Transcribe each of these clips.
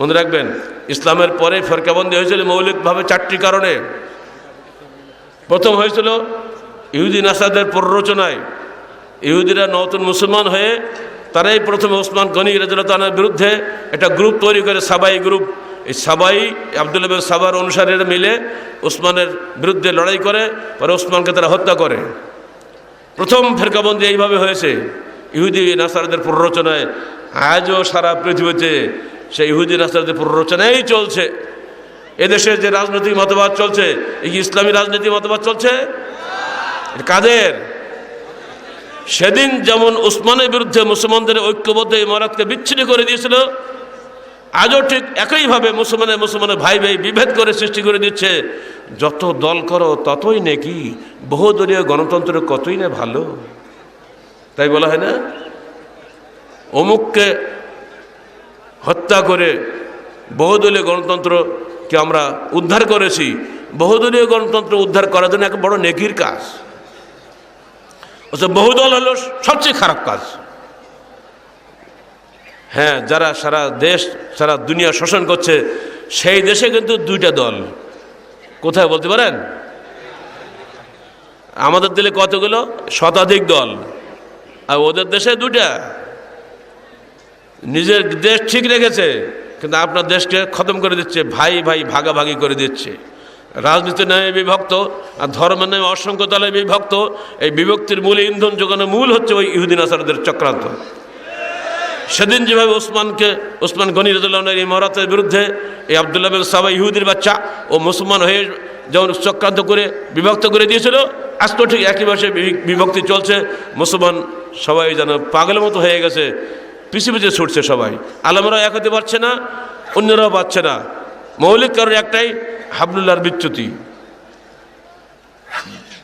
মনে রাখবেন, ইসলামের পরে ফেরকাবন্দি হয়েছিল মৌলিকভাবে চারটি কারণে। প্রথম হয়েছিল ইহুদিন আসাদের প্ররোচনায়। ইহুদিরা নতুন মুসলমান হয়ে তারাই প্রথমে ওসমান গনি রাজুল্লাহর বিরুদ্ধে একটা গ্রুপ তৈরি করে, সাবাই গ্রুপ। এই সাবাই আবদুল্লাহ সাবার অনুসারীরা মিলে ওসমানের বিরুদ্ধে লড়াই করে, পরে ওসমানকে তারা হত্যা করে। প্রথম ফেরকাবন্দি এইভাবে হয়েছে। ইহুদি নাসারদের প্ররোচনায় আজও সারা পৃথিবীতে সেই ইহুদি নাসারদের প্ররোচনাই চলছে এদেশে যে রাজনৈতিক মতবাদ চলছে এই ইসলামী রাজনৈতিক মতবাদ চলছে? কাদের? সেদিন যেমন উসমানের বিরুদ্ধে মুসলমানদের ঐক্যবদ্ধ ইমারাতকে বিচ্ছিন্ন করে দিয়েছিল, আজও ঠিক একইভাবে মুসলমানের মুসলমানের ভাই ভাই বিভেদ করে সৃষ্টি করে দিচ্ছে। যত দল করো, ততই নাকি, বহুদলীয় গণতন্ত্র কতই না ভালো। তাই বলা হয় না? অমুককে হত্যা করে বহুদলীয় গণতন্ত্রকে আমরা উদ্ধার করেছি। বহুদলীয় গণতন্ত্র উদ্ধার করার জন্য এক বড় নেকির কাজ। বহুদল হলো সবচেয়ে খারাপ কাজ। হ্যাঁ যারা সারা দেশ, সারা দুনিয়া শোষণ করছে, সেই দেশে কিন্তু দুইটা দল। কোথায় বলতে পারেন? আমাদের দিলে কতগুলো? শতাধিক দল। আর ওদের দেশে দুইটা। নিজের দেশ ঠিক রেখেছে, কিন্তু আপনার দেশকে খতম করে দিচ্ছে, ভাই ভাই ভাগাভাগি করে দিচ্ছে। রাজনীতি নামে বিভক্ত, আর ধর্মের নামে অসংখ্য দলে বিভক্ত, এই বিভক্তির মূল ইন্ধন যোগানোর মূল হচ্ছে ওই ইহুদিন আসারদের চক্রান্ত। সেদিন যেভাবে ওসমানকে, ওসমান গনি রদুল্লাহের ইমারতের বিরুদ্ধে এই আবদুল্লাহ সাবা ইহুদির বাচ্চা ও মুসলমান হয়ে যেমন চক্রান্ত করে বিভক্ত করে দিয়েছিল, আজ তো ঠিক একই ভাষায় বিভক্তি চলছে, মুসলমান সবাই যেন পাগলের মতো হয়ে গেছে। পিছিয়ে পিছিয়ে ছুটছে সবাই। আলমরাও এক হতে পারছে না, অন্যরাও পাচ্ছে না। মৌলিক কারণ একটাই, হাবলুল্লাহর বিচ্যুতি।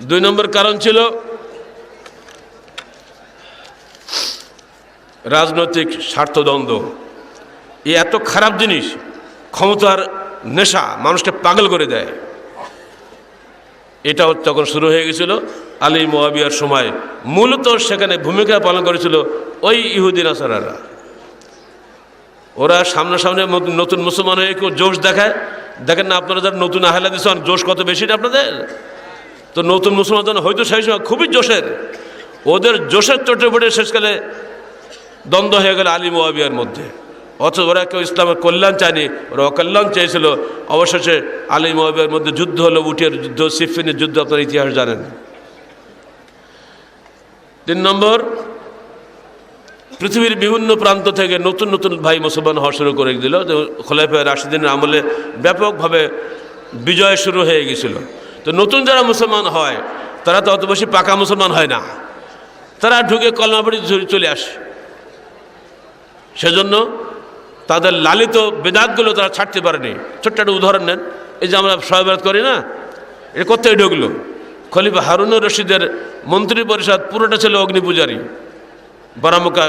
দুই নম্বর কারণ ছিল রাজনৈতিক স্বার্থদ্বন্দ্ব। এ এত খারাপ জিনিস, ক্ষমতার নেশা মানুষকে পাগল করে দেয়। এটাও তখন শুরু হয়ে গেছিল আলী মোয়াবিয়ার সময় মূলত সেখানে ভূমিকা পালন করেছিল ওই ইহুদিন আসারারা ওরা সামনাসামনি নতুন মুসলমান হয়ে কেউ জোশ দেখায়। দেখেন না, আপনারা যারা নতুন আহলা দিচ্ছেন জোশ কত বেশি না আপনাদের? তো নতুন মুসলমান হয়তো সেই সময় খুবই জোশের। ওদের জোশের চোটে পড়ে শেষকালে দ্বন্দ্ব হয়ে গেল আলী মোয়াবিয়ার মধ্যে। অথচ ওরা কেউ ইসলামের কল্যাণ চায়নি, ওরা অকল্যাণ চেয়েছিল। অবশেষে আলী মোয়াবিয়ার মধ্যে যুদ্ধ হলো উটের যুদ্ধ, সিফিনের যুদ্ধ, আপনার ইতিহাস জানেন। তিন নম্বর, পৃথিবীর বিভিন্ন প্রান্ত থেকে নতুন নতুন ভাই মুসলমান হওয়া শুরু করে দিল। যে খোলাফে রাশিদিনের আমলে ব্যাপকভাবে বিজয় শুরু হয়ে গেছিল তো নতুন যারা মুসলমান হয়, তারা তো অত বেশি পাকা মুসলমান হয় না। তারা ঢুকে কলমাপড়ি চলে আসে। সেজন্য তাদের লালিত বেদাতগুলো তারা ছাড়তে পারেনি। ছোট্ট একটা উদাহরণ নেন। এই যে আমরা সহবাদ করি না এটা কোথায় ঢুকলো? খলিফা হারুনুর রশিদের মন্ত্রী পরিষদ পুরোটা ছিল অগ্নিপূজারী বারামুকা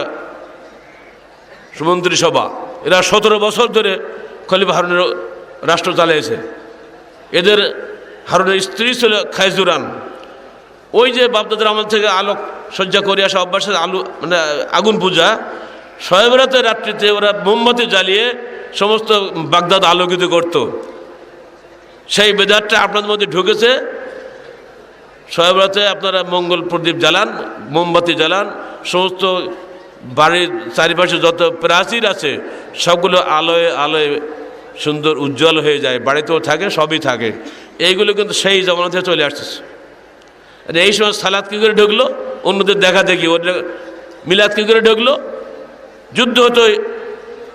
সুমন্ত্রী সভা। এরা সতেরো বছর ধরে খলিফা হারুনের রাষ্ট্র চালিয়েছে। এদের হারুনের স্ত্রী ছিল খাইজুরান ওই যে বাপদাদের আমল থেকে আলোক সজ্জা করে আসা অভ্যাস আছে, আলু মানে আগুন পূজা শয়েবরাতের রাত্রিতে ওরা মোমবাতি জ্বালিয়ে সমস্ত বাগদাদ আলোকিত করত। সেই বেদারটা আপনাদের মধ্যে ঢুকেছে শয়েবরাতে আপনারা মঙ্গল প্রদীপ জ্বালান, মোমবাতি জ্বালান, সমস্ত বাড়ির চারিপাশে যত প্রাচীর আছে, সবগুলো আলোয় আলোয় সুন্দর উজ্জ্বল হয়ে যায়, বাড়িতেও থাকে, সবই থাকে। এইগুলো কিন্তু সেই জমানা থেকে চলে আসতেছে আর এই সময় সালাদ কী করে ঢুকলো? অন্যদের দেখা দেখি ওদের মিলাদ কী করে ঢুকলো? যুদ্ধ হতো,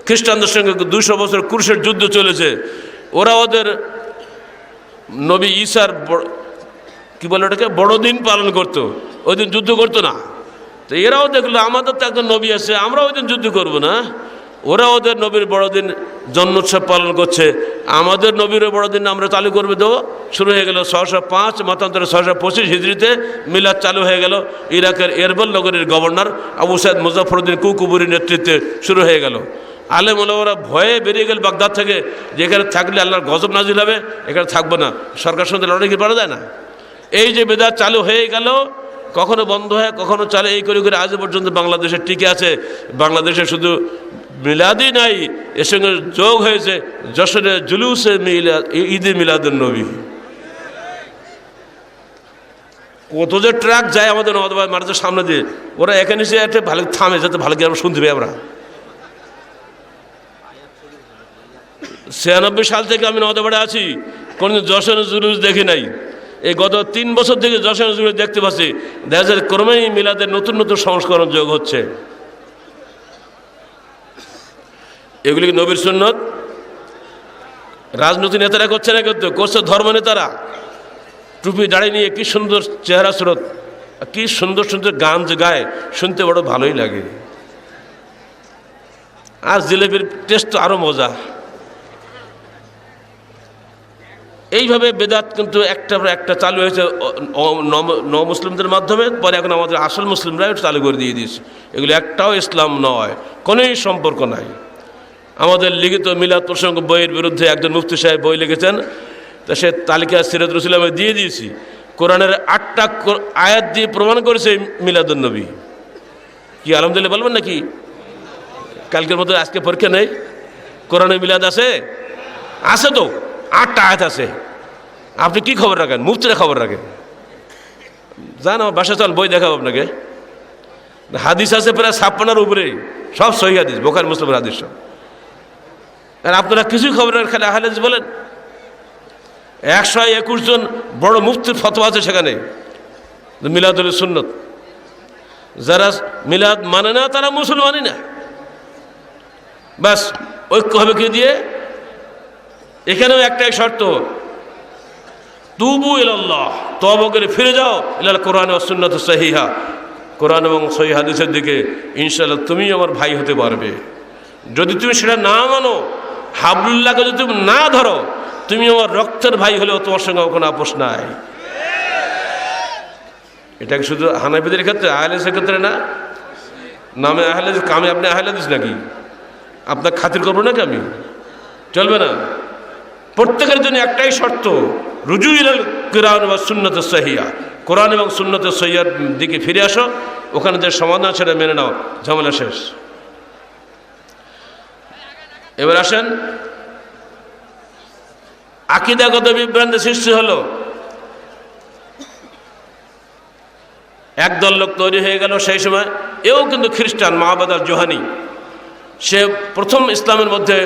খ্রিস্টানদের সঙ্গে দুশো বছর কুরুষের যুদ্ধ চলেছে। ওরা ওদের নবী ঈশার কি বলে ওটাকে? বড়দিন পালন করতো। ওই দিন যুদ্ধ করতো না। তো এরাও দেখল, আমাদের তো একজন নবী আছে আমরা ওই দিন যুদ্ধ করব না? ওরা ওদের নবীর বড়দিন, জন্মোৎসব পালন করছে। আমাদের নবীর বড়দিন আমরা চালু করবে দেবো শুরু হয়ে গেল ছশো পাঁচ, মতান্তরে ছশো পঁচিশ হিজড়িতে মিলাদ চালু হয়ে গেল। ইরাকের এরবল নগরীর গভর্নর আবু সাইদ মুজাফরুদ্দিন কুকুবুরির নেতৃত্বে শুরু হয়ে গেল। আলেম ওরা ভয়ে বেরিয়ে গেল বাগদাদ থেকে। যেখানে থাকলে আল্লাহর গজব নাজিল হবে, এখানে থাকব না। সরকার সঙ্গে লড়াই কি পারা যায় না? এই যে বেদাত চালু হয়ে গেল, কখনো বন্ধ হয়, কখনো চালে, এই করে করে আজ পর্যন্ত বাংলাদেশে টিকে আছে। বাংলাদেশে শুধু মিলাদই নাই, এর সঙ্গে যোগ হয়েছে যশোরের জুলুসে মিলাদ ঈদে মিলাদুল নবী। কত যে ট্রাক যায় আমাদের নদবাই মাঠের সামনে দিয়ে, ওরা এখানে এসে একটা ভালো থামে, যাতে ভালো করে আমরা শুনতে পাই আমরা। ছিয়ানব্বই সাল থেকে আমি নদবাড়ে আছি, কোনোদিন যশোর জুলুস দেখি নাই। এই গত তিন বছর থেকে যশোর জুলুস দেখতে পাচ্ছি যায় ক্রমেই মিলাদের নতুন নতুন সংস্করণ যোগ হচ্ছে। এগুলি কি নবীর সুন্নত? রাজনৈতিক নেতারা করছে না কিন্তু, করছে ধর্ম নেতারা। টুপি দাঁড়িয়ে নিয়ে কি সুন্দর চেহারা স্রোত কি সুন্দর সুন্দর গান যে গায়, শুনতে বড় ভালোই লাগে। আর জিলেবির টেস্ট আরও মজা। এইভাবে বেদাত কিন্তু একটা পর একটা চালু হয়েছে ন মুসলিমদের মাধ্যমে, পরে এখন আমাদের আসল মুসলিমরা চালু করে দিয়ে দিয়েছে। এগুলো একটাও ইসলাম নয়, কোনোই সম্পর্ক নাই। আমাদের লিখিত মিলাদ প্রসঙ্গ বইয়ের বিরুদ্ধে একজন মুফতি সাহেব বই লিখেছেন, তা সে তালিকা সিরাত রসুল আমি দিয়ে দিয়েছি। কোরআনের আটটা আয়াত দিয়ে প্রমাণ করেছে মিলাদুন্নবী কি, আলহামদুলিল্লাহ বলবেন নাকি? কালকের মতো আজকে পরীক্ষা নেই? কোরআনে মিলাদ আছে? আছে তো। আটটা আয়াত আছে। আপনি কি খবর রাখেন? মুফতিরা খবর রাখেন জান, আমার বাসা চল, বই দেখাবো আপনাকে। হাদিস আছে প্রায় ছাপ্পান্নার উপরে সব সহি হাদিস, বোখার, মুসলিমের হাদিস সব। আর আপনারা কিছুই খবর রাখেন, খালি আহলেজ বলেন। একশো একুশ জন বড় মুফতির ফতোয়া আছে সেখানে। মিলাদুল সুন্নত। যারা মিলাদ মানে না, তারা মুসলমানই না। ব্যাস, ঐক্য হবে কি দিয়ে? এখানেও একটাই শর্ত, তুবু ইল্লাহ তব করে ফিরে যাও, ইলাল কোরআন ও সুন্নত সহিহা। কোরআন এবং সহি হাদিসের দিকে ইনশাল্লাহ তুমি আমার ভাই হতে পারবে। যদি তুমি সেটা না মানো, হাবলুল্লাহকে যদি তুমি না ধরো, তুমি আমার রক্তের ভাই হলেও তোমার সঙ্গে কোনো আপোষ নাই। এটা কি শুধু হানাবিদের ক্ষেত্রে আহলেসের ক্ষেত্রে না? নামে আহলেদ কামে আপনি আহলেদিস নাকি? আপনার খাতির করব নাকি আমি? চলবে না? প্রত্যেকের জন্য একটাই শর্ত, রুজু ইলাল কোরআন বা সুন্নত সহিয়া কোরআন এবং সুন্নত সহিয়ার দিকে ফিরে আসো, ওখানে যে সমাধান সেটা মেনে নাও। ঝামেলা শেষ। এবার আসেন, আকিদাগত বিভ্রান্তি সৃষ্টি হলো। একদল লোক তৈরি হয়ে গেল সেই সময়, এও কিন্তু খ্রিস্টান মাহবাদার জোহানি। সে প্রথম ইসলামের মধ্যে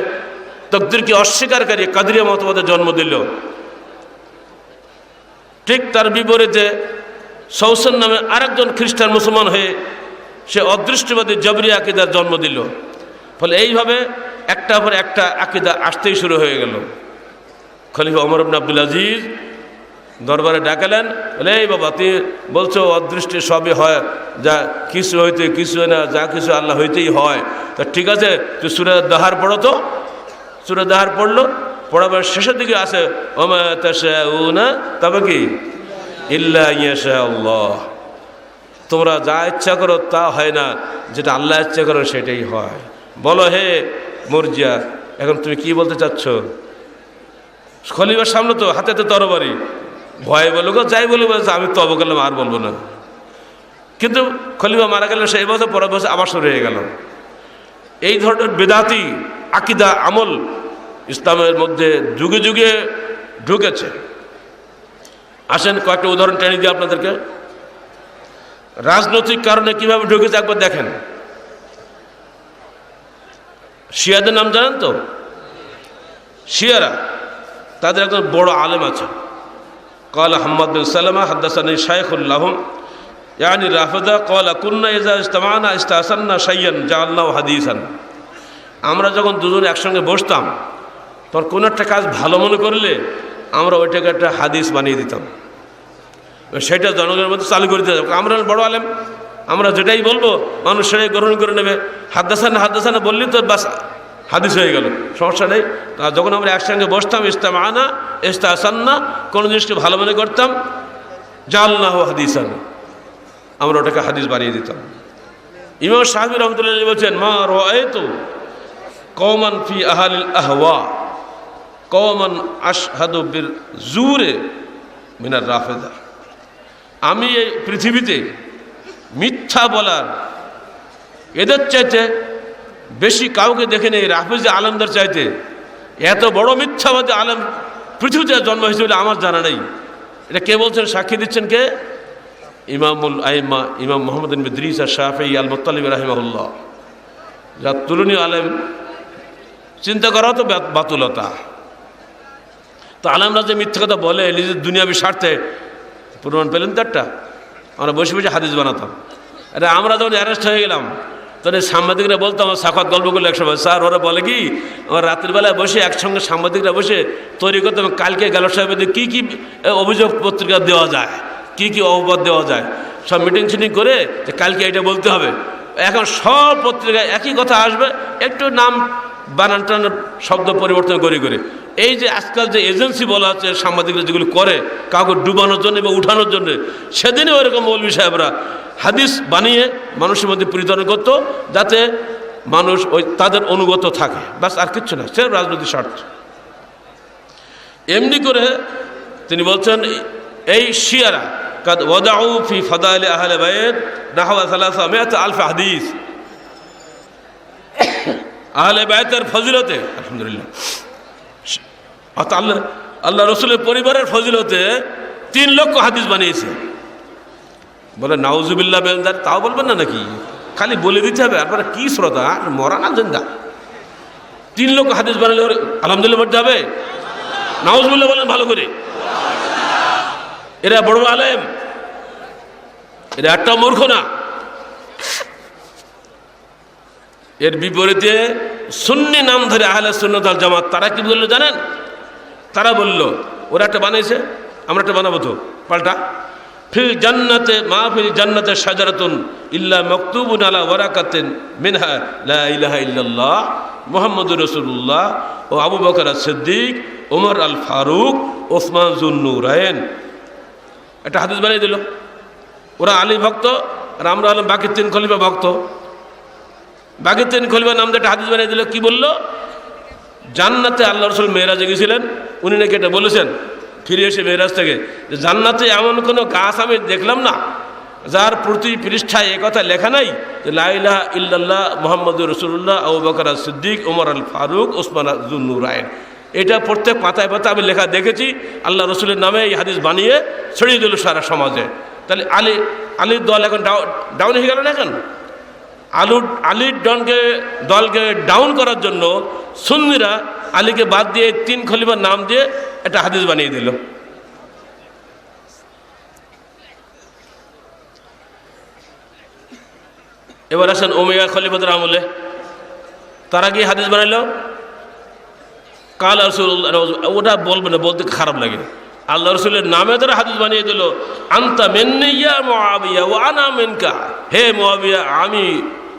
তকদিরকে অস্বীকারী কাদরিয়া মতবাদের জন্ম দিল। ঠিক তার বিপরীতে সৌসন নামে আরেকজন খ্রিস্টান মুসলমান হয়ে সে অদৃষ্টবাদী জবরি আকিদার জন্ম দিল। ফলে এইভাবে একটা পর একটা আকিদা আসতেই শুরু হয়ে গেল। খলিফা অমর আব্দুল আজিজ দরবারে ডাকালেন, বলে, এই বাবা তুই বলছো অদৃষ্টি সবই হয়, যা কিছু হইতে কিছু হয় না, যা কিছু আল্লাহ হইতেই হয়। তা ঠিক আছে, তুই সুরে দাহার পড়ো তো। সুরে দাহার পড়ল পড়াবার শেষের দিকে না তবে কি? ইল্লা তোমরা যা ইচ্ছা করো তা হয় না, যেটা আল্লাহ ইচ্ছা করো সেটাই হয়। বলো হে মর্জিয়া, এখন তুমি কি বলতে চাচ্ছ? খলিবার সামনে তো হাতে তো তরবারি। ভয় বলো গো যাই বলব আমি তব করলাম, আর বলব না। কিন্তু খলিফা মারা গেল সেই বছর পরের বছর আবার শুরু হয়ে গেল। এই ধরনের বেদাতি আকিদা আমল ইসলামের মধ্যে যুগে যুগে ঢুকেছে আসেন কয়েকটা উদাহরণ টেনে দিই আপনাদেরকে রাজনৈতিক কারণে কিভাবে ঢুকেছে একবার দেখেন শিয়াদের নাম জানেন তো শিয়ারা তাদের একজন বড় আলেম আছে قال حماد بن سلمة حدثني شيخ لهم يعني رافضة قال كنا إذا اجتمعنا استحسنا شيئا جعلناه حديثا আমরা যখন দুজন একসঙ্গে বসতাম তখন কোনো একটা কাজ ভালো মনে করলে আমরা ওইটাকে একটা হাদিস বানিয়ে দিতাম। সেটা জনগণের মধ্যে চালু করে দিতাম। আমরা বড় আলেম, আমরা যেটাই বলব, মানুষ সেটাই গ্রহণ করে নেবে। হাদ্দাসানা হাদ্দাসানা বললি তো বাস হাদিস হয়ে গেল, সমস্যা নেই। যখন আমরা একসঙ্গে বসতাম ইস্তাম আনা ইস্তা আসান্না কোনো জিনিসকে ভালো মনে করতাম জাল না হো হাদিসান, আমরা ওটাকে হাদিস বানিয়ে দিতাম। ইমাম সাহাবি রহমতুল্লাহ বলছেন, মা রোয়ে তো কৌমান ফি আহালিল আহওয়া কৌমান আশহাদু বিল জুরে মিনার রাফেদা। আমি এই পৃথিবীতে মিথ্যা বলার এদের চাইতে বেশি কাউকে দেখে নেই রাফিজ আলমদের চাইতে। এত বড় মিথ্যাবাদী আলম পৃথিবীতে জন্ম হয়েছে বলে আমার জানা নেই। এটা কে বলছেন? সাক্ষী দিচ্ছেন কে? ইমামুল আইমা, ইমাম মোহাম্মদ মিদ্রিস আর শাহি আল মোত্তালিম রাহিমাহুল্লাহ। যা তুলনীয় আলেম চিন্তা করা তো বাত- বাতুলতা। তো আলমরা যে মিথ্যা কথা বলে, নিজের দুনিয়াবি স্বার্থে প্রমাণ পেলেন তো একটা। আমরা বসে বসে হাদিস বানাতাম। আরে আমরা যখন অ্যারেস্ট হয়ে গেলাম, তখন সাংবাদিকরা বলতো, আমার সাক্ষাৎ গল্প করলে একসময়। স্যার, ওরা বলে কি, আমার রাত্রিবেলায় বসে একসঙ্গে সাংবাদিকরা বসে তৈরি করতে কালকে গেল সাহেবের কী কী অভিযোগ পত্রিকা দেওয়া যায়, কি কি অপবাদ দেওয়া যায়? সব মিটিং টিটিং করে যে কালকে এটা বলতে হবে। এখন সব পত্রিকায় একই কথা আসবে, একটু নাম বানান টানান শব্দ পরিবর্তন করে করে। এই যে আজকাল যে এজেন্সি বলা হচ্ছে, সাংবাদিকরা যেগুলো করে, কাউকে ডুবানোর জন্য বা উঠানোর জন্য সেদিনও ওরকম মৌলবী সাহেবরা হাদিস বানিয়ে মানুষের মধ্যে পরিধান করতো, যাতে মানুষ ওই তাদের অনুগত থাকে। ব্যাস, আর কিচ্ছু না সে রাজনৈতিক স্বার্থ। এমনি করে তিনি বলছেন, এই শিয়ারা, কাদ ওয়াদাউ ফি আহলে বাইত নাহওয়া আলফ হাদিস। আহলে বায়তের ফজিলতে, আলহামদুলিল্লাহ। আল্লাহ আল্লাহ রসুলের পরিবারের ফজিলতে তিন লক্ষ হাদিস বানিয়েছে। বলে, নাউজুবিল্লাহ বেলদার তাও বলবেন না নাকি? খালি বলে দিতে হবে আপনারা কি শ্রোতা, আর মরা না জিন্দা তিন লক্ষ হাদিস বানালে আলহামদুলিল্লাহ বলতে হবে? নাউজুবিল্লাহ বলেন ভালো করে। এরা বড় আলেম। এরা একটা মূর্খ না। এর বিপরীতে সুন্নি নাম ধরে আহলে সুন্নতাল জামাত, তারা কি বলল জানেন? তারা বলল, ওরা একটা বানাইছে, আমরা একটা বানাবো তো, পাল্টা। ফিল জান্নাতে, মা ফিল জান্নাতে সাজারাতুন ইল্লা মকতুবুন আলা ওয়ারাকাতেন মিনহা, লা ইলাহা ইল্লাল্লাহ মুহাম্মদুর রাসূলুল্লাহ ও আবু বকর সিদ্দিক ওমর আল ফারুক ওসমান জুন্নুরায়ন একটা হাদিস বানিয়ে দিল। ওরা আলী ভক্ত, আর আমরা হলাম বাকি তিন খলিফা ভক্ত। বাকি তিন খলিফা নাম দিয়ে একটা হাদিস বানিয়ে দিল, কি বলল? জান্নাতে আল্লাহ রসুল মেয়েরাজে গেছিলেন উনি নাকি এটা বলেছেন, ফিরে এসে মেয়েরাজ থেকে, যে জান্নাতে এমন কোনো গাছ আমি দেখলাম না, যার প্রতি পৃষ্ঠায় কথা লেখা নাই, যে লাইলাহ ইল্লাল্লাহ মোহাম্মদ রসুল্লাহ আবু বকর সিদ্দিক উমর আল ফারুক ওসমান জুন্নুর রায়ন এটা প্রত্যেক পাতায় পাতা আমি লেখা দেখেছি আল্লাহ রসুলের নামে এই হাদিস বানিয়ে ছড়িয়ে দিল সারা সমাজে। তাহলে আলী, আলীর দল এখন ডাউন হয়ে গেল না এখন? আলু, আলীর ডনকে, দলকে ডাউন করার জন্য সুন্নিরা আলীকে বাদ দিয়ে তিন খলিফার নাম দিয়ে একটা হাদিস বানিয়ে দিল। এবার আসেন ওমেগা খলিফাদের আমলে। তারা কি হাদিস বানাইল। কাল রসুল্লাহ ওটা বলবে না, বলতে খারাপ লাগে। আল্লাহ রসুলের নামে তারা হাদিস বানিয়ে দিল, আন্তা মেন্নিয়া মোয়াবিয়া ও আনা মেনকা। হে মোয়াবিয়া আমি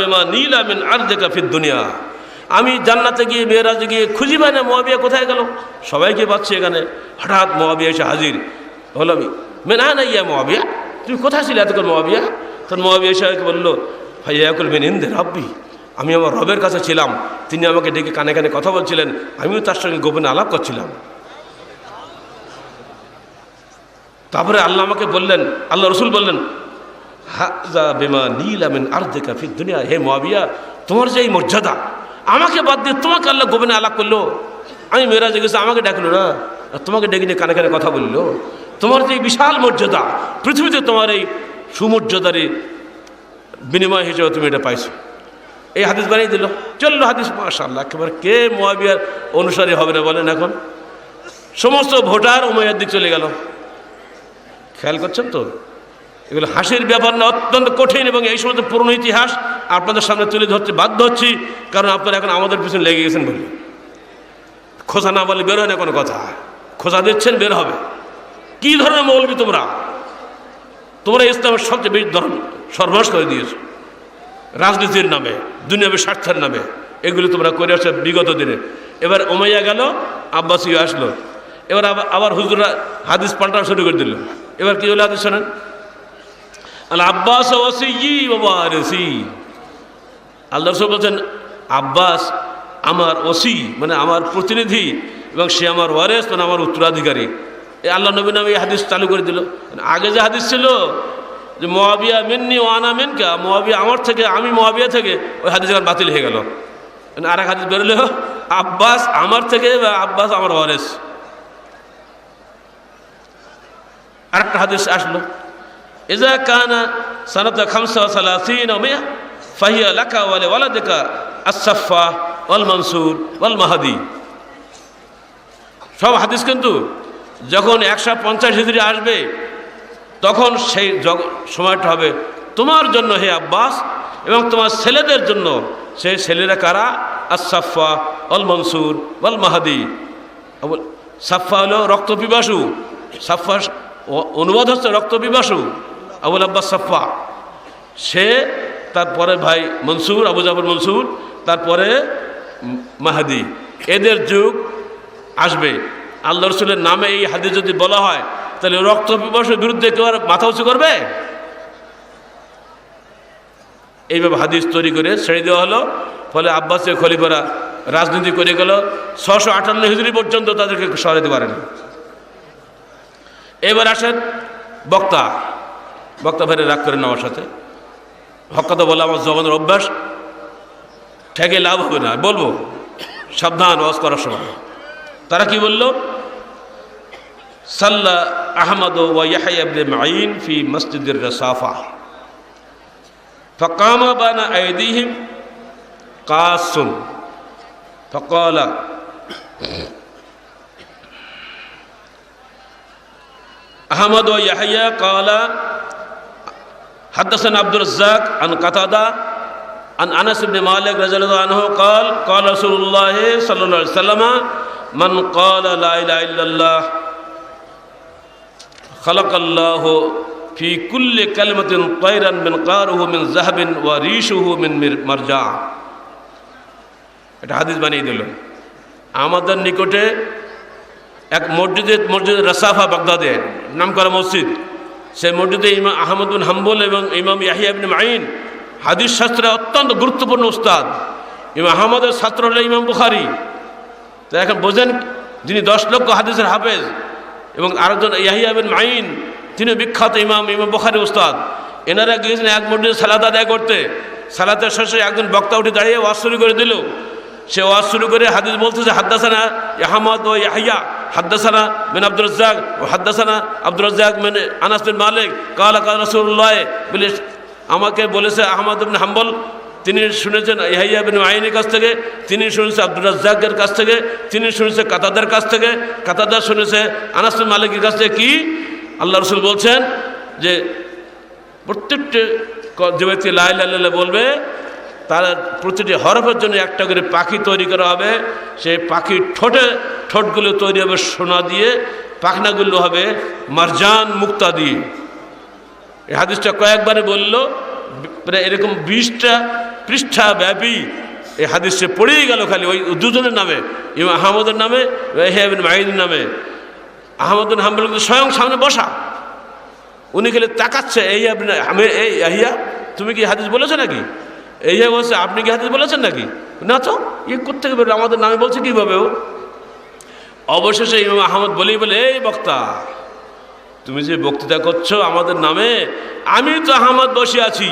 বিমা মিন দুনিয়া আমি জান্নাতে গিয়ে, মেয়েরাজে গিয়ে খুঁজি পাই না মোয়াবিয়া কোথায় গেল? সবাইকে পাচ্ছি এখানে। হঠাৎ মোয়াবিয়া এসে হাজির। হলো মেনা না না ইয়া মহাবিয়া? তুমি কোথায় ছিলে এতক্ষণ মহাবিয়া? তখন মোয়াবিয়া এসে বলল ভাইয়া করবেন ইন্দে রব্বি, আমি আমার রবের কাছে ছিলাম। তিনি আমাকে ডেকে কানে কানে কথা বলছিলেন। আমিও তার সঙ্গে গোপনে আলাপ করছিলাম। তারপরে আল্লাহ আমাকে বললেন, আল্লাহ রসুল বললেন, হাজা বেমা নীল আমিন আর দেখা ফির দুনিয়া, হে মোয়াবিয়া, তোমার যে এই মর্যাদা, আমাকে বাদ দিয়ে তোমাকে আল্লাহ গোপনে আলাপ করল। আমি মেয়েরাজে গেছি, আমাকে ডাকলো না তোমাকে ডেকে নিয়ে কানে কানে কথা বলল। তোমার যে বিশাল মর্যাদা, পৃথিবীতে তোমার এই সুমর্যাদারই বিনিময় হিসেবে তুমি এটা পাইছো। এই হাদিস বানিয়ে দিল। চলল হাদিস মাশাল্লাহ একেবারে কে মোয়াবিয়ার অনুসারী হবে না বলেন এখন? সমস্ত ভোটার উমাইয়ার দিক চলে গেল। খেয়াল করছেন তো? এগুলো হাসির ব্যাপার না, অত্যন্ত কঠিন এবং এই সমস্ত পুরনো ইতিহাস আপনাদের সামনে তুলে ধরতে বাধ্য হচ্ছি, কারণ আপনারা এখন আমাদের পিছনে লেগে গেছেন বলে। খোঁজা না বলে বেরোয় না কোনো কথা। খোঁজা দিচ্ছেন, বের হবে। কি ধরনের মৌলবি তোমরা? তোমরা ইসলামের সবচেয়ে বেশি ধর্ম সর্বনাশ করে দিয়েছ। রাজনীতির নামে দুনিয়াবী স্বার্থের নামে, এগুলো তোমরা করে আসছো বিগত দিনে। এবার ওমাইয়া গেল, আব্বাসীয় আসলো। এবার আবার হুজুরা হাদিস পাল্টা শুরু করে দিল। এবার কি হলো শোনেন। আব্বাস আল্লাহ বলছেন, আব্বাস আমার ওসি মানে আমার প্রতিনিধি এবং সে আমার ওয়ারেস মানে আমার উত্তরাধিকারী। এই আল্লাহ নবী নামে এই হাদিস চালু করে দিল। আগে যে হাদিস ছিল যে মোয়াবিয়া মিন্নি ওয়ানা মিনকা মহাবিয়া আমার থেকে, আমি মহাবিয়া থেকে, ওই হাদিস এখন বাতিল হয়ে গেল। আর এক হাদিস বেরোলো, আব্বাস আমার থেকে বা আব্বাস আমার ওয়ারেস। আরেকটা হাদিস আসলো। ইজা কানা সানাতা খামসা সালাসিন মিয়া, ফাহিয়া লাকা ওয়ালে ওয়ালাদিকা আসাফা ওয়াল মনসুর ওয়াল মাহাদি। সব হাদিস কিন্তু যখন একশো পঞ্চাশ হিজড়ি আসবে, তখন সেই সময়টা হবে তোমার জন্য হে আব্বাস এবং তোমার ছেলেদের জন্য সেই ছেলেরা কারা? আসাফা অল মনসুর ওয়াল মাহাদি। সাফা হলো রক্ত পিপাসু সাফা অনুবাদ হচ্ছে রক্ত পিপাসু আবুল আব্বাস সাফা। সে তারপরে ভাই মনসুর, আবু জাফর মনসুর তারপরে মাহাদি। এদের যুগ আসবে। আল্লাহ রসুলের নামে এই হাদিস যদি বলা হয়, তাহলে রক্ত পিপাসের বিরুদ্ধে কেউ আর মাথা উঁচু করবে? এইভাবে হাদিস তৈরি করে ছেড়ে দেওয়া হলো। ফলে আব্বাসীয় খলিফারা রাজনীতি করে গেল। ছশো আটান্ন হিজড়ি পর্যন্ত তাদেরকে সরাতে পারেন। এবার আসেন বক্তা। বক্তা ফেরে রাগ করেন আমার সাথে। হকাতা বলে আমার জগতের অভ্যাস, ঠেকে লাভ হবে না, বলব, সাবধান ওয়াজ করার সময়। তারা কি বলল? সাল্লা আহমদ ওয়াইয়াবনে ফি মসজিদের রসাফা। ফকামা বানা আইদিহিম কাসুন। ফকলা فقال أحمد ويحيى قال حدثنا عبد الرزاق عن قتادة عن أنس بن مالك رضي الله عنه قال قال رسول الله صلى الله عليه وسلم من قال لا إله إلا الله خلق الله في كل كلمة طيرا من قاره من ذهب وريشه من مر- مرجع এটা হাদিস বানিয়ে দিল আমাদের নিকটে এক মসজিদে, মসজিদ রাসাফা বাগদাদে নাম করা মসজিদ। সেই মসজিদে ইমাম আহমদ বিন হাম্বল এবং ইমাম ইয়াহিয়া বিন মাইন হাদিস শাস্ত্রে অত্যন্ত গুরুত্বপূর্ণ উস্তাদ। ইমাম আহমদের ছাত্র হলো ইমাম বুখারি। তো এখন বোঝেন, যিনি দশ লক্ষ হাদিসের হাফেজ এবং আরেকজন ইয়াহিয়া বিন মাইন তিনি বিখ্যাত ইমাম ইমাম বুখারি উস্তাদ। এনারা গিয়েছেন এক মসজিদে সালাদ আদায় করতে। সালাতের শেষে একজন বক্তা উঠে দাঁড়িয়ে ওয়াজ শুরু করে দিল। সে ওয়াজ শুরু করে হাদিস বলতেছে, হাদ্দাসানা আহমদ ও ইয়াহিয়া হাদ্দাসানা মেন আব্দুল রাজ্জাক ও হাদ্দাসানা আব্দুল রাজ্জাক মেন আনাস বিন মালিক, কালা কাল রসুল্লাহ বলে আমাকে বলেছে আহমদ বিন হাম্বল, তিনি শুনেছেন ইহাইয়া বিন আইনের কাছ থেকে, তিনি শুনেছে আব্দুল রাজ্জাকের কাছ থেকে, তিনি শুনেছে কাতাদার কাছ থেকে কাতাদার শুনেছে আনাস বিন মালিকের কাছ থেকে কি? আল্লাহ রসুল বলছেন যে প্রত্যেকটি যে ব্যক্তি লাই লাল্লা বলবে তার প্রতিটি হরফের জন্য একটা করে পাখি তৈরি করা হবে। সেই পাখির ঠোঁটে ঠোঁটগুলো তৈরি হবে সোনা দিয়ে, পাখনাগুলো হবে মারজান মুক্তা দিয়ে। এই হাদিসটা কয়েকবারে বলল প্রায় এরকম বিশটা পৃষ্ঠা ব্যাপী এই হাদিসে পড়েই গেল খালি ওই দুজনের নামে, ইমাম আহমদের নামে হেবিন মাহিনের নামে। আহমদুল হাম্বল কিন্তু স্বয়ং সামনে বসা। উনি খেলে তাকাচ্ছে, এই আপনি এই আহিয়া তুমি কি হাদিস বলেছ নাকি? এই যে বলছে, আপনি কি হাদিস বলেছেন নাকি? না তো ইয়ে কোথেকে বেরো আমাদের নামে বলছে কীভাবে ও? অবশেষে ইমাম আহমদ বলেই বলে, এই বক্তা, তুমি যে বক্তৃতা করছ আমাদের নামে, আমি তো আহমদ বসে আছি।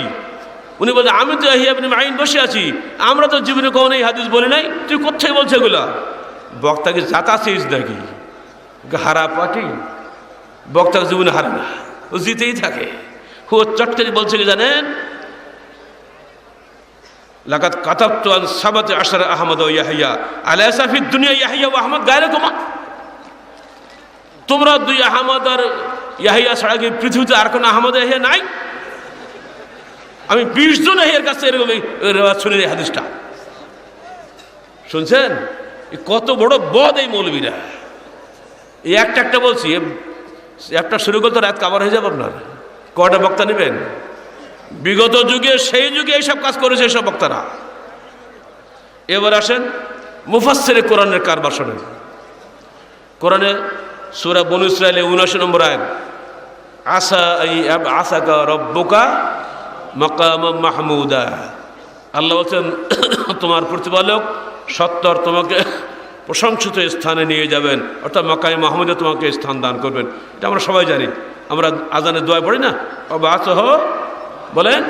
উনি বলছে আমি তো আহিয়া আপনি মাইন বসে আছি। আমরা তো জীবনে কোনো এই হাদিস বলি নাই। তুই কোথায় বলছে এগুলা? বক্তাকে জাতাছিস নাকি? হারা পাটি বক্তা জীবনে হারে না। ও জিতেই থাকে। ও চটকারি বলছে কি জানেন? লাকাত কাতাবতু আন সাবাতে আশার আহমদ ও ইয়াহিয়া। আলাইসা ফি দুনিয়া ইয়াহিয়া ও আহমদ গায়রে কুমা। তোমরা দুই আহমদ আর ইয়াহিয়া ছাড়া কি পৃথিবীতে আর কোনো আহমদ ইয়াহিয়া নাই? আমি বিশ জন ইয়াহিয়ার কাছে এরকম শুনি এই হাদিসটা। শুনছেন? কত বড় বদ এই মৌলবীরা। এই একটা একটা বলছি একটা শুরু করতে রাত কাবার হয়ে যাবে আপনার। কটা বক্তা নেবেন? বিগত যুগে, সেই যুগে এইসব কাজ করেছে এইসব বক্তারা। এবার আসেন মুফাসসিরে কোরআনের কারবার শোনেন কোরআনে সুরা বনু ইসরায়েলে উনআশি নম্বর আয়াত আসা আসাকা রব্বুকা মকাম মাহমুদা। আল্লাহ বলছেন, তোমার প্রতিপালক সত্তর তোমাকে প্রশংসিত স্থানে নিয়ে যাবেন, অর্থাৎ মকাই মাহমুদে তোমাকে স্থান দান করবেন। এটা আমরা সবাই জানি। আমরা আজানের দোয়া পড়ি না? বাসহ বলেন?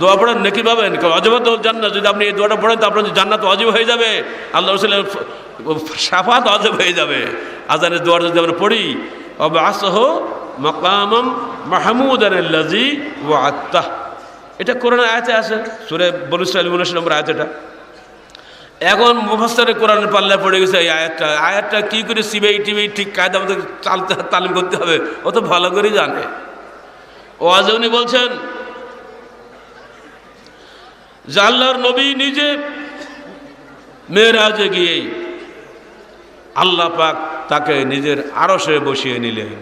দোয়া পড়েন নাকি পাবেন অজবাত জান্নাত যদি আপনি এই দোয়াটা পড়েন তো আপনার জান্নাত অজীব হয়ে যাবে। আল্লাহ রসুলের সাফাত অজব হয়ে যাবে। আজানের দোয়াটা যদি আমরা পড়ি অবাসহ মকামম মাহমুদ আল্লাজি ও আত্মাহ এটা কোরআন আয়াতে আছে। সুরে বলুসাল নম্বর আয়াত এটা। এখন মুফাসের কোরআনের পাল্লা পড়ে গেছে এই আয়াতটা। আয়াতটা কী করে সিবিআই, টিভি, ঠিক কায়দা আমাদের চালতে, তালিম করতে হবে? ও তো ভালো করেই জানে। ও আজ উনি বলছেন যে আল্লাহর নবী নিজে মেয়েরাজে গিয়েই আল্লাহ পাক তাকে নিজের আরসে বসিয়ে নিলেন।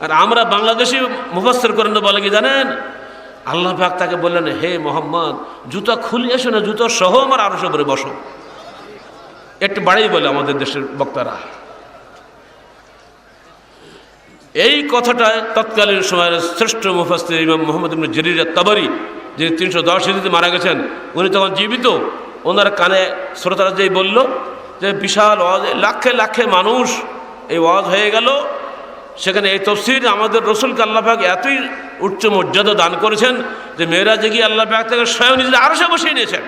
আর আমরা বাংলাদেশি মুফাসের করেন বলে কি জানেন? আল্লাহ পাক তাকে বললেন, হে মোহাম্মদ, জুতা খুলে এসো না, জুতো সহ আমার আরও সবরে বসো। একটু বাড়াই বলে আমাদের দেশের বক্তারা। এই কথাটা তৎকালীন সময়ের শ্রেষ্ঠ মুফাস্তির ইমাম মোহাম্মদ ইবনে জরির তাবারি যিনি তিনশো দশ হিন্দিতে মারা গেছেন, উনি তখন জীবিত। ওনার কানে শ্রোতারা যেই বলল যে বিশাল ওয়াজ, লাখে লাখে মানুষ এই ওয়াজ হয়ে গেল। সেখানে এই তফসির আমাদের রসুলকে আল্লাহাক এতই উচ্চ মর্যাদা দান করেছেন যে মেয়েরা যে গিয়ে আল্লাহ পাক থেকে স্বয়ং নিজের সে বসিয়ে নিয়েছেন।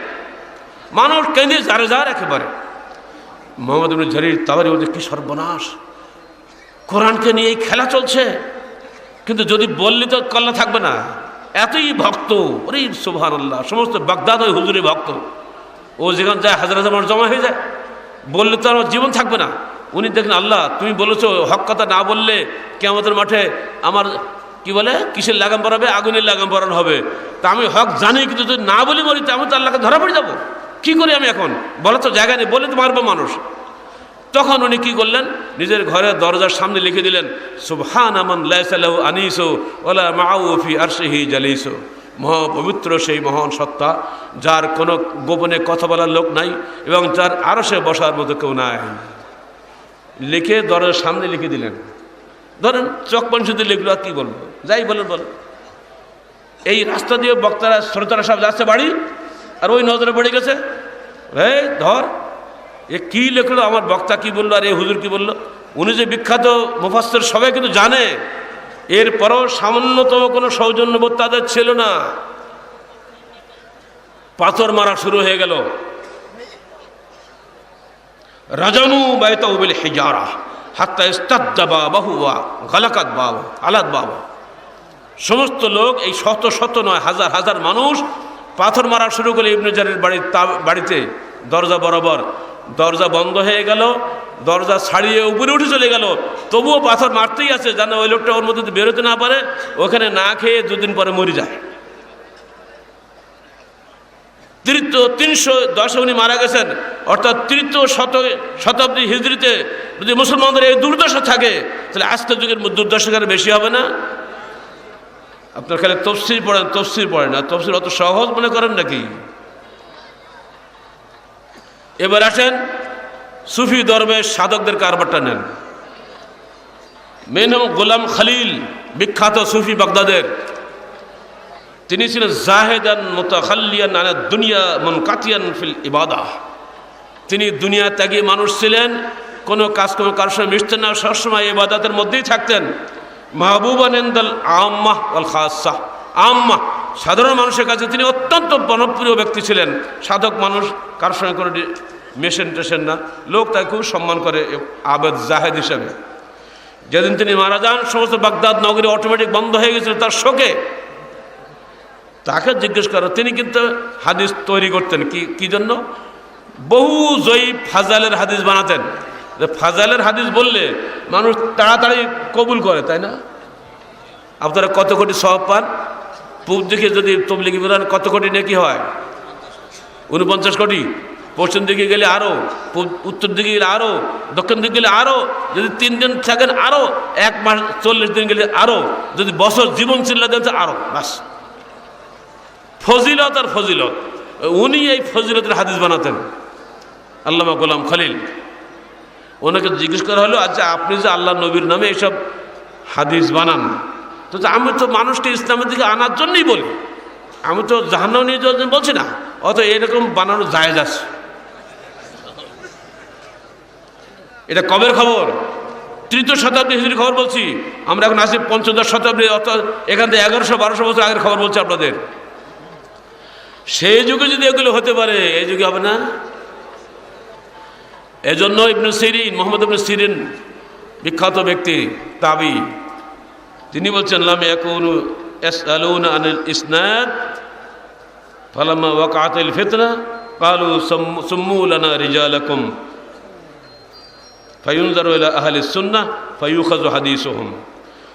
মানুষ কেঁদে যারে যার একেবারে। মোহাম্মদ ইবনে জরির তাবারি বলছে, কি সর্বনাশ। কোরআনকে নিয়ে এই খেলা চলছে। কিন্তু যদি বললি তো কল্লা থাকবে না। এতই ভক্ত, ওরে সুবহান আল্লাহ সমস্ত বাগদাদ ওই হুজুরি ভক্ত। ও যেখানে যায় হাজার হাজার মানুষ জমা হয়ে যায়। বললে তো আমার জীবন থাকবে না। উনি দেখেন আল্লাহ, তুমি বলেছ হক কথা না বললে কেমতের মাঠে আমার, কি বলে, কিসের লাগাম পরাবে? আগুনের লাগাম পরানো হবে। তা আমি হক জানি, কিন্তু যদি না বলি বলি তো আমি তো আল্লাহকে ধরা পড়ে যাব। কী করি আমি এখন? বলার তো জায়গা নেই, বলে তো মারবো মানুষ। তখন উনি কি করলেন? নিজের ঘরের দরজার সামনে লিখে দিলেন, সুবহান আমান লাইসালাহু আনিসো ওলা মাউফি আরশেহি জালিসো। মহাপবিত্র সেই মহান সত্তা, যার কোনো গোপনে কথা বলার লোক নাই এবং যার আরও সে বসার মতো কেউ নাই। লিখে দরজার সামনে লিখে দিলেন। ধরেন চক শুধু লিখলো, আর কী বলব? যাই বলেন বল এই রাস্তা দিয়ে বক্তারা, শ্রোতারা সব যাচ্ছে বাড়ি, আর ওই নজরে পড়ে গেছে। এই ধর এ কী লেখলো, আমার বক্তা কি বলল, আর এ হুজুর কি বলল? উনি যে বিখ্যাত মুফাস্তের সবাই কিন্তু জানে। এরপরও সামান্যতম কোনো সৌজন্যবোধ তাদের ছিল না। পাথর মারা শুরু হয়ে গেল। রাজানু বাইতা উবিল হিজারা হাত্তা ইস্তাদ্দা বাহুয়া গালাকাত বাবা আলাদ বাবা সমস্ত লোক, এই শত শত নয়, হাজার হাজার মানুষ পাথর মারা শুরু করলে ইবনে জারির বাড়ির বাড়িতে, দরজা বরাবর। দরজা বন্ধ হয়ে গেল, দরজা ছাড়িয়ে উপরে উঠে চলে গেল। তবুও পাথর মারতেই আছে, যেন ওই লোকটা ওর মধ্যে বেরোতে না পারে, ওখানে না খেয়ে দুদিন পরে মরে যায়। তৃতীয় তিনশো দশে উনি মারা গেছেন, অর্থাৎ তৃতীয় শত শতাব্দী হিজড়িতে যদি মুসলমানদের এই দুর্দশা থাকে, তাহলে আজকের যুগের দুর্দশাকার বেশি হবে না। আপনার খালি তফসির পড়েন তফসির পড়েন, আর তফসির অত সহজ মনে করেন নাকি? এবার আসেন সুফি দরবেশ সাধকদের কারবারটা নেন। মেন গোলাম খালিল, বিখ্যাত সুফি বাগদাদের। তিনি ছিলেন জাহেদান মোতাখাল্লিয়ান আনা দুনিয়া মন কাতিয়ান ফিল ইবাদা তিনি দুনিয়া ত্যাগী মানুষ ছিলেন, কোনো কাজ কোনো কারোর সঙ্গে মিশতেন না, সবসময় ইবাদাতের মধ্যেই থাকতেন। মাহবুবানন্দাল আম্মাহ আল খাসাহ। আম্মাহ সাধারণ মানুষের কাছে তিনি অত্যন্ত জনপ্রিয় ব্যক্তি ছিলেন। সাধক মানুষ, কারোর সঙ্গে কোনো মেশেন টেশেন না। লোক তাকে খুব সম্মান করে আবেদ জাহেদ হিসেবে। যেদিন তিনি মারা যান, সমস্ত বাগদাদ, নগরী অটোমেটিক বন্ধ হয়ে গেছিল তার শোকে। তাকে জিজ্ঞেস করো, তিনি কিন্তু হাদিস তৈরি করতেন। কি কি জন্য? বহু জয়ী ফাজালের হাদিস বানাতেন। ফাজালের হাদিস বললে মানুষ তাড়াতাড়ি কবুল করে, তাই না? আপনারা কত কোটি সব পান? পূব দিকে যদি তবলিগি বেরান কত কোটি নেকি হয়? উনপঞ্চাশ কোটি। পশ্চিম দিকে গেলে আরও উত্তর দিকে গেলে আরও দক্ষিণ দিকে গেলে আরও যদি তিন দিন থাকেন আরও এক মাস, চল্লিশ দিন গেলে আরও যদি বছর জীবন চিল্লা দেন আরও বাস। ফজিলত আর ফজিলত। উনি এই ফজিলতের হাদিস বানাতেন। আল্লামা গোলাম খলিল। ওনাকে জিজ্ঞেস করা হলো আচ্ছা আপনি যে আল্লাহ নবীর নামে এইসব হাদিস বানান তো আমি তো মানুষকে ইসলামের দিকে আনার জন্যই বলি। আমি তো জাহান্ন নিয়ে বলছি না অত এরকম বানানো জায়েজ আছে। এটা কবের খবর? তৃতীয় শতাব্দী হিজড়ির খবর বলছি। আমরা এখন আসি পঞ্চদশ শতাব্দী, অর্থাৎ এখান থেকে এগারোশো বারোশো বছর আগের খবর বলছি আপনাদের। সেই যুগে যদি এগুলো হতে পারে, এই যুগে হবে না। এজন্য ইবনু সিরিন, মোহাম্মদ ইবনু সিরিন বিখ্যাত ব্যক্তি, তাবি। তিনি বলছেন, লাম এখন আলুন আনিল ইসনাদ, ফালাম্মা ওয়াকাতিল ফিতনা, কালু সুম্মু লানা রিজালাকুম, ফায়ুনজার ইলা আহলি সুন্নাহ, ফায়ুখাজু হাদিসুহুম,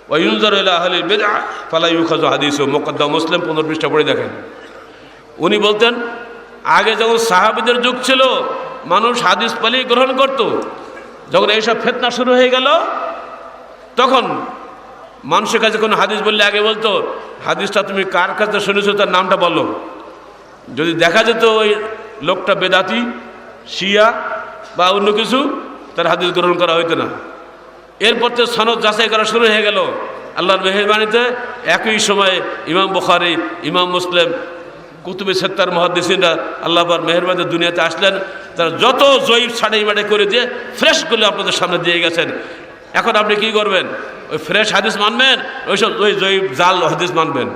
ওয়ায়ুনজার ইলা আহলি বিদআ, ফালা ইউখাজু হাদিসুহুম। মুকদ্দম মুসলিম 15 পৃষ্ঠা দেখেন। উনি বলতেন, আগে যখন সাহাবিদের যুগ ছিল, মানুষ হাদিস পালি গ্রহণ করত, যখন এইসব ফেতনা শুরু হয়ে গেল, তখন মানুষের কাছে কোনো হাদিস বললে আগে বলতো, হাদিসটা তুমি কার কাছে শুনেছো, তার নামটা বলো। যদি দেখা যেত ওই লোকটা বেদাতি, শিয়া বা অন্য কিছু, তার হাদিস গ্রহণ করা হইতো না। এরপর তো সনদ যাচাই করা শুরু হয়ে গেল। আল্লাহর মেহরবানিতে একই সময়ে ইমাম বুখারি, ইমাম মুসলিম, কুতুবে সেত্তার মহাদিসিনরা আল্লাহবার মেহরবানি দুনিয়াতে আসলেন। তারা যত জয়ীব ছাড়াই মাড়ে করে দিয়ে ফ্রেশগুলো আপনাদের সামনে দিয়ে গেছেন। এখন আপনি কি করবেন? ওই ফ্রেশ হাদিস মানবেন? ওইসব ওই জয়ীব জাল হাদিস মানবেন।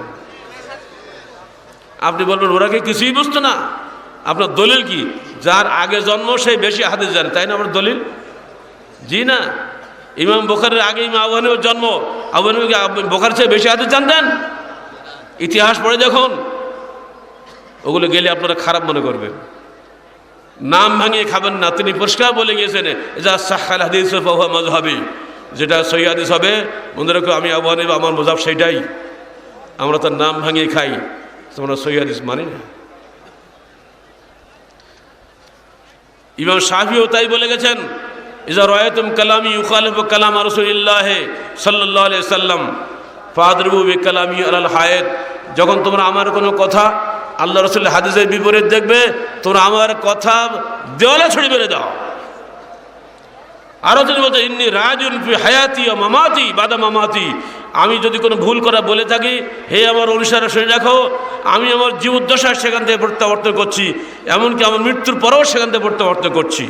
আপনি বলবেন, ওরা কি কিছুই বুঝতো না? আপনার দলিল কি? যার আগে জন্ম সেই বেশি হাদিস জানে। তাই না আমার দলিল? জি না? ইমাম বোখারের আগে ইমাম আবহানের জন্ম। আবহানী বোখার চেয়ে বেশি হাদিস জানতেন? ইতিহাস পড়ে দেখুন। ওগুলো গেলে আপনারা খারাপ মনে করবেন। নাম ভাঙিয়ে খাবেন না। তিনি পরিষ্কার বলে গিয়েছেন যা সাহাল হাদিস মজহাবি যেটা সৈয়াদিস হবে মনে রাখো আমি আবহানী আমার মজাব সেইটাই। আমরা তার নাম ভাঙিয়ে খাই। তোমরা সৈয়াদিস মানি না। ইমাম শাহিও তাই বলে গেছেন, ইজা রয়াতুম কালামি ইউখালিফ কালাম রসুলিল্লাহ সাল্লাহ সাল্লাম, ফাদরবু বি কালামি আল হায়েত। যখন তোমরা আমার কোনো কথা আল্লাহ রসুল্লাহ হাদিসের বিপরীত দেখবে, তোমরা আমার কথা দেওয়ালে ছড়ি বেড়ে দাও। আরও যদি বলতে, ইন্নি রাজুন হায়াতি ও মামাতি, বাদা মামাতি। আমি যদি কোনো ভুল করা বলে থাকি, হে আমার অনুসারে শুনে রাখো, আমি আমার জীবদ্দশায় সেখান থেকে প্রত্যাবর্তন করছি, এমনকি আমার মৃত্যুর পরেও সেখান থেকে প্রত্যাবর্তন করছি।